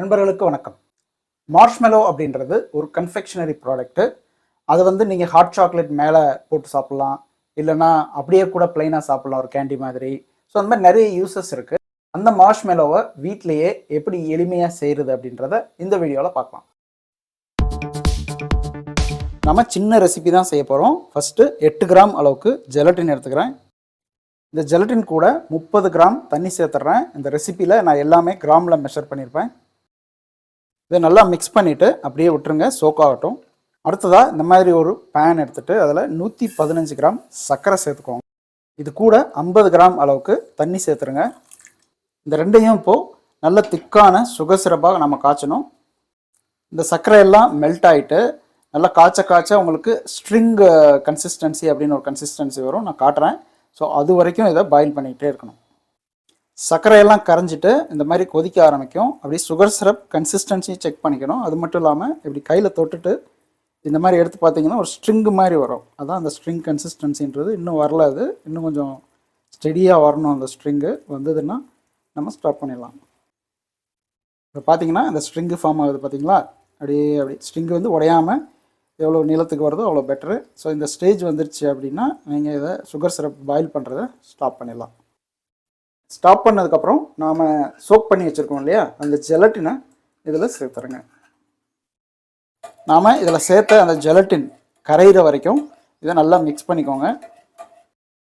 நண்பர்களுக்கு வணக்கம். மார்ஷ்மெலோ அப்படின்றது ஒரு கன்ஃபெக்ஷனரி ப்ராடக்ட்டு அது வந்து நீங்கள் ஹாட் சாக்லேட் மேலே போட்டு சாப்பிட்லாம். இல்லைன்னா அப்படியே கூட பிளைனாக சாப்பிட்லாம் ஒரு கேண்டி மாதிரி. ஸோ அந்த மாதிரி நிறைய யூசஸ் இருக்குது அந்த மார்ஷ்மெலோவை வீட்டிலேயே எப்படி எளிமையாக செய்கிறது அப்படின்றத இந்த வீடியோவில் பார்க்கலாம். நம்ம சின்ன ரெசிபி தான் செய்ய போகிறோம் ஃபஸ்ட்டு எட்டு கிராம் அளவுக்கு ஜெலட்டின் எடுத்துக்கிறேன். இந்த ஜெலட்டின் கூட முப்பது கிராம் தண்ணி சேர்த்துட்றேன் இந்த ரெசிப்பியில் நான் எல்லாமே கிராமில் மெஷர் பண்ணியிருப்பேன் இதை நல்லா மிக்ஸ் பண்ணிவிட்டு அப்படியே விட்டுருங்க soak ஆகட்டும். அடுத்ததாக இந்த மாதிரி ஒரு பேன் எடுத்துகிட்டு அதில் நூற்றி பதினஞ்சு கிராம் சர்க்கரை சேர்த்துக்கோங்க. இது கூட ஐம்பது கிராம் அளவுக்கு தண்ணி சேர்த்துருங்க. இந்த ரெண்டையும் இப்போது நல்ல திக்கான சுகர் சிறப்பாக நம்ம காய்ச்சணும். இந்த சர்க்கரை எல்லாம் மெல்ட் ஆகிட்டு நல்லா காய்ச்ச காய்ச்ச உங்களுக்கு ஸ்ட்ரிங் கன்சிஸ்டன்சி அப்படின்னு ஒரு கன்சிஸ்டன்சி வரும். நான் காட்டுறேன். ஸோ அது வரைக்கும் இதை பாயில் பண்ணிக்கிட்டே இருக்கணும். சர்க்கரையெல்லாம் கரைஞ்சிட்டு இந்த மாதிரி கொதிக்க ஆரம்பிக்கும். அப்படி சுகர் சிரப் கன்சிஸ்டன்சி செக் பண்ணிக்கணும். அது மட்டும் இல்லாமல் இப்படி கையில் தொட்டுட்டு இந்த மாதிரி எடுத்து பார்த்தீங்கன்னா ஒரு ஸ்ட்ரிங்கு மாதிரி வரும். அதான் அந்த ஸ்ட்ரிங் கன்சிஸ்டன்சின்றது இன்னும் வரல அது. இன்னும் கொஞ்சம் ஸ்டெடியாக வரணும் அந்த ஸ்ட்ரிங்கு வந்ததுன்னா நம்ம ஸ்டாப் பண்ணிடலாம். இப்போ பார்த்தீங்கன்னா இந்த ஸ்ட்ரிங்கு ஃபார்ம் ஆகுது பார்த்தீங்களா? அப்படியே அப்படி ஸ்ட்ரிங்கு வந்து உடையாமல் எவ்வளோ நீளத்துக்கு வருதோ அவ்வளோ பெட்ரு ஸோ இந்த ஸ்டேஜ் வந்துருச்சு அப்படின்னா நீங்கள் இதை சுகர் சிரப் பாயில் பண்ணுறத ஸ்டாப் பண்ணிடலாம். ஸ்டாப் பண்ணதுக்கப்புறம் நாம் சோக் பண்ணி வச்சுருக்கோம் இல்லையா? அந்த ஜெலட்டினை இதில் சேர்த்துருங்க. நாம் இதில் சேர்த்த அந்த ஜெலட்டின் கரையிற வரைக்கும் இதை நல்லா மிக்ஸ் பண்ணிக்கோங்க.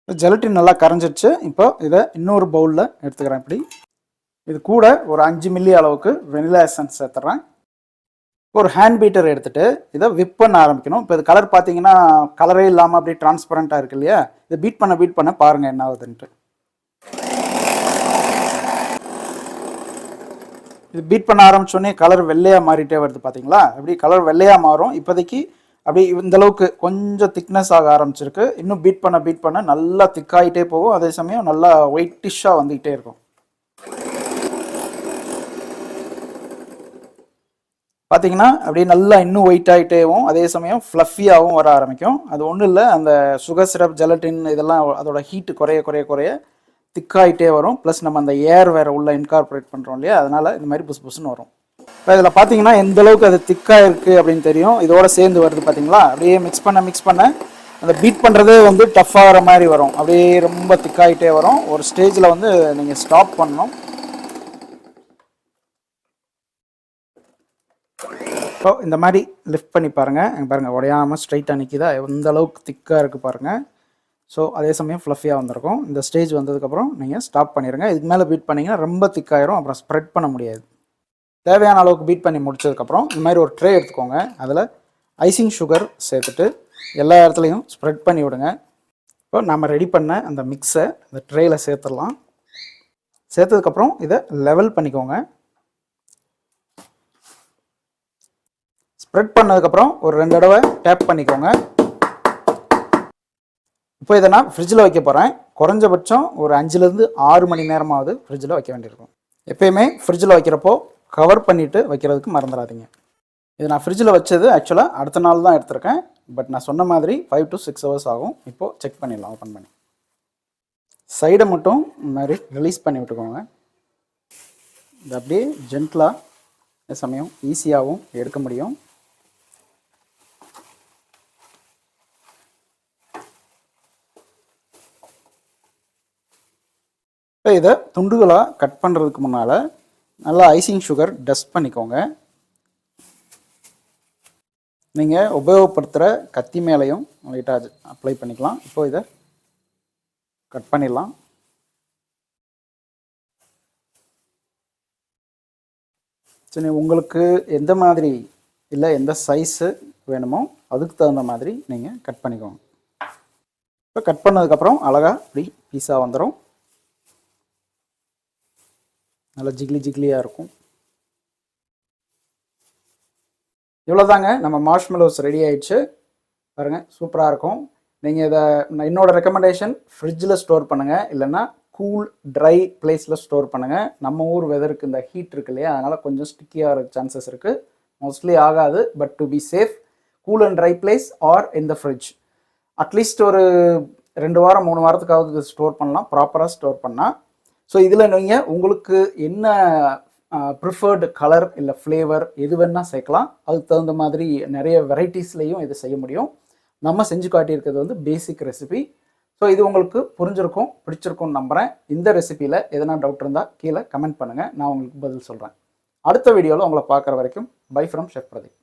ஜெலட்டின் நல்லா கரைஞ்சிருச்சு. இப்போ இதை இன்னொரு பவுலில் எடுத்துக்கிறேன் இப்படி. இது கூட ஒரு அஞ்சு மில்லி அளவுக்கு வெனிலா எசன்ஸ் சேர்த்துட்றேன் ஒரு ஹேண்ட் பீட்டர் எடுத்துகிட்டு இதை விப் பண்ண ஆரம்பிக்கணும். இப்போ இது கலர் பார்த்தீங்கன்னா கலரே இல்லாமல் அப்படியே டிரான்ஸ்பரண்ட்டாக இருக்கு இல்லையா? இதை பீட் பண்ண பீட் பண்ண பாருங்கள் என்ன ஆகுதுன்ட்டு. இது பீட் பண்ண ஆரம்பிச்சோடனே கலர் வெள்ளையாக மாறிட்டே வருது பார்த்தீங்களா இப்படி கலர் வெள்ளையாக மாறும். இப்போதைக்கு அப்படி இந்த அளவுக்கு கொஞ்சம் திக்னஸ் ஆக ஆரம்பிச்சிருக்கு. இன்னும் பீட் பண்ண பீட் பண்ண நல்லா திக்காயிட்டே போகும். அதே சமயம் நல்லா ஒயிட்டிஷாக வந்துக்கிட்டே இருக்கும். பார்த்தீங்கன்னா அப்படியே நல்லா இன்னும் ஒயிட் ஆகிட்டேவும் அதே சமயம் ஃப்ளஃபியாகவும் வர ஆரம்பிக்கும். அது ஒன்றும் இல்லை அந்த சுகர் சிரப் ஜெலட்டின் இதெல்லாம் அதோட ஹீட்டு குறைய குறைய குறைய திக்காயிட்டே வரும். ப்ளஸ் நம்ம அந்த ஏர் வேறு உள்ளே இன்கார்பரேட் பண்ணுறோம் இல்லையா? அதனால் இந்த மாதிரி புஸ் புஸ்ன்னு வரும். இப்போ இதில் பார்த்தீங்கன்னா எந்த அளவுக்கு அது திக்காக இருக்குது அப்படின்னு தெரியும். இதோட சேர்ந்து வருது பார்த்தீங்களா அப்படியே மிக்ஸ் பண்ண மிக்ஸ் பண்ண அந்த பீட் பண்ணுறதே வந்து டஃப்பாகிற மாதிரி வரும். அப்படியே ரொம்ப திக்காகிட்டே வரும். ஒரு ஸ்டேஜில் வந்து நீங்கள் ஸ்டாப் பண்ணணும். ஸோ இந்த மாதிரி லிஃப்ட் பண்ணி பாருங்கள் பாருங்கள் உடையாமல் ஸ்ட்ரைட்டாக நிற்கிதா எந்த அளவுக்கு திக்காக இருக்குது பாருங்கள் ஸோ அதே சமயம் ஃப்ளஃபியாக வந்திருக்கும். இந்த ஸ்டேஜ் வந்ததுக்கப்புறம் நீங்கள் ஸ்டாப் பண்ணிடுங்க இதுக்கு மேலே பீட் பண்ணிங்கன்னா ரொம்ப திக்காயிரும். அப்புறம் ஸ்ப்ரெட் பண்ண முடியாது. தேவையான அளவுக்கு பீட் பண்ணி முடிச்சதுக்கப்புறம் இந்த மாதிரி ஒரு ட்ரே எடுத்துக்கோங்க. அதில் ஐசிங் சுகர் சேர்த்துட்டு எல்லா இடத்துலையும் ஸ்ப்ரெட் பண்ணி விடுங்க. இப்போ நம்ம ரெடி பண்ண அந்த மிக்ஸை இந்த ட்ரேயில் சேர்த்துடலாம். சேர்த்ததுக்கப்புறம் இதை லெவல் பண்ணிக்கோங்க. ஸ்ப்ரெட் பண்ணதுக்கப்புறம் ஒரு ரெண்டு தடவை டேப் பண்ணிக்கோங்க. இப்போ இதை நான் ஃப்ரிட்ஜில் வைக்க போகிறேன் குறைஞ்சபட்சம் ஒரு அஞ்சுலேருந்து ஆறு மணி நேரமாவது ஃப்ரிட்ஜில் வைக்க வேண்டியிருக்கும். எப்பயுமே ஃப்ரிட்ஜில் வைக்கிறப்போ கவர் பண்ணிவிட்டு வைக்கிறதுக்கு மறந்துடாதீங்க இது நான் ஃப்ரிட்ஜில் வச்சது ஆக்சுவலாக அடுத்த நாள் தான் எடுத்திருக்கேன். பட் நான் சொன்ன மாதிரி ஃபைவ் டு சிக்ஸ் ஹவர்ஸ் ஆகும். இப்போது செக் பண்ணிடலாம் ஓப்பன் பண்ணி. சைடை மட்டும் இந்த மாதிரி ரிலீஸ் பண்ணி விட்டுக்கோங்க. இது அப்படியே ஜென்டலாக சமயம் ஈஸியாகவும் எடுக்க முடியும். இப்போ இதை துண்டுகளாக கட் பண்ணுறதுக்கு முன்னால் நல்லா ஐசிங் சுகர் டஸ்ட் பண்ணிக்கோங்க. நீங்கள் உபயோகப்படுத்துகிற கத்தி மேலேயும் லைட்டாக அப்ளை பண்ணிக்கலாம். இப்போ இதை கட் பண்ணிடலாம். சரி உங்களுக்கு எந்த மாதிரி இல்லை எந்த சைஸு வேணுமோ அதுக்கு தகுந்த மாதிரி நீங்கள் கட் பண்ணிக்கோங்க. இப்போ கட் பண்ணதுக்கப்புறம் அழகாக இப்படி பீஸாக வந்துடும் நல்லா ஜிக்லி ஜிக்லியாக இருக்கும். இவ்வளோதாங்க நம்ம மார்ஷ்மெலோஸ் ரெடி ஆயிடுச்சு. பாருங்கள் சூப்பராக இருக்கும். நீங்கள் இதை நான் ரெக்கமெண்டேஷன் ஃப்ரிட்ஜில் ஸ்டோர் பண்ணுங்கள் இல்லைன்னா கூல் ட்ரை பிளேஸில் ஸ்டோர் பண்ணுங்கள் நம்ம ஊர் வெதருக்கு இந்த ஹீட் இருக்கு இல்லையா? அதனால் கொஞ்சம் ஸ்டிக்கியாக இருக்க சான்சஸ் இருக்குது மோஸ்ட்லி ஆகாது but to be safe cool and dry place or in the fridge at least ஒரு ரெண்டு வாரம் மூணு வாரத்துக்காவது ஸ்டோர் பண்ணலாம். ப்ராப்பராக ஸ்டோர் பண்ணால் ஸோ இதில் நீங்கள் உங்களுக்கு என்ன ப்ரிஃபர்டு கலர் இல்லை ஃப்ளேவர் எது வேணால் சேர்க்கலாம். அதுக்கு தகுந்த மாதிரி நிறைய வெரைட்டிஸ்லேயும் இது செய்ய முடியும். நம்ம செஞ்சு காட்டியிருக்கிறது வந்து பேசிக் ரெசிபி ஸோ இது உங்களுக்கு புரிஞ்சிருக்கும் பிடிச்சிருக்கும்னு நம்புகிறேன் இந்த ரெசிபியில் எதனா டவுட் இருந்தால் கீழே கமெண்ட் பண்ணுங்கள் நான் உங்களுக்கு பதில் சொல்கிறேன் அடுத்த வீடியோவில் உங்களை பார்க்குற வரைக்கும் பை ஃப்ரம் ஷெஃப் பிரதீப்